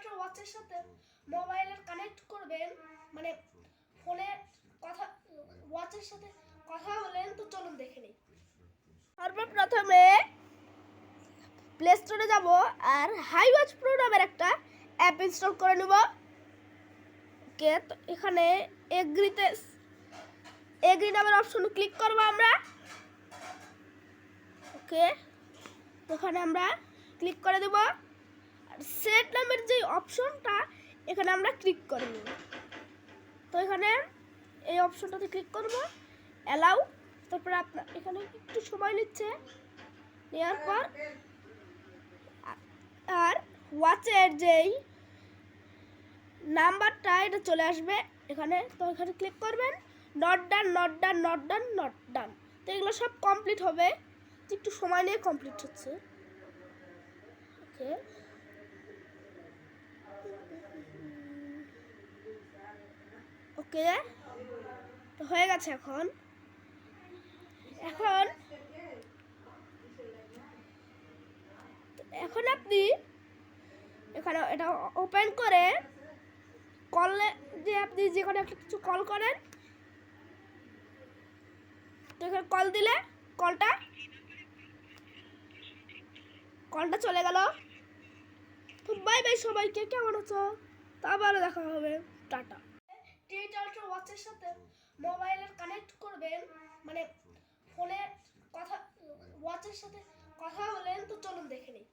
Digital ওয়াচের সাথে মোবাইলের connect করবেন। মানে ফোনে কথা ওয়াচের সাথে কথা বলেন, তো চলুন দেখে নিই। তারপর প্রথমে প্লে স্টোরে যাব, আর হাই ওয়াচ প্রো নামের একটা অ্যাপ ইনস্টল করে নেব। ওকে, তো এখানে এগ্রিতে এগ্রি নামের অপশন ক্লিক করব আমরা। ওকে, তো এখানে আমরা ক্লিক করে দেব। অপশনটা এখানে আমরা ক্লিক করে নেব। তো এখানে এই অপশনটাতে ক্লিক করব অ্যালাউ তারপরে আপনার এখানে একটু সময় নিচ্ছে নেওয়ার পর, আর ওয়াচের যেই নাম্বারটা এটা চলে আসবে এখানে। তো এখানে ক্লিক করবেন not done not done not done not done তো এগুলো সব কমপ্লিট হবে, একটু সময় নিয়ে কমপ্লিট হচ্ছে। ওকে ওকে তো হয়ে গেছে এখন। এখন এখন আপনি এখানে এটা ওপেন করে কলে যে আপনি যে কোনো একটা কিছু কল করেন। তো এখানে কল দিলে কলটা কলটা চলে গেল। তো বাই বাই সবাইকে, কেমন আছো? আবারও দেখা হবে। টাটা। ডিজিটাল ওয়াচের সাথে মোবাইলের কানেক্ট করবেন মানে ফোনে কথা ওয়াচের সাথে কথা বলেন, তো চলুন দেখে নিই।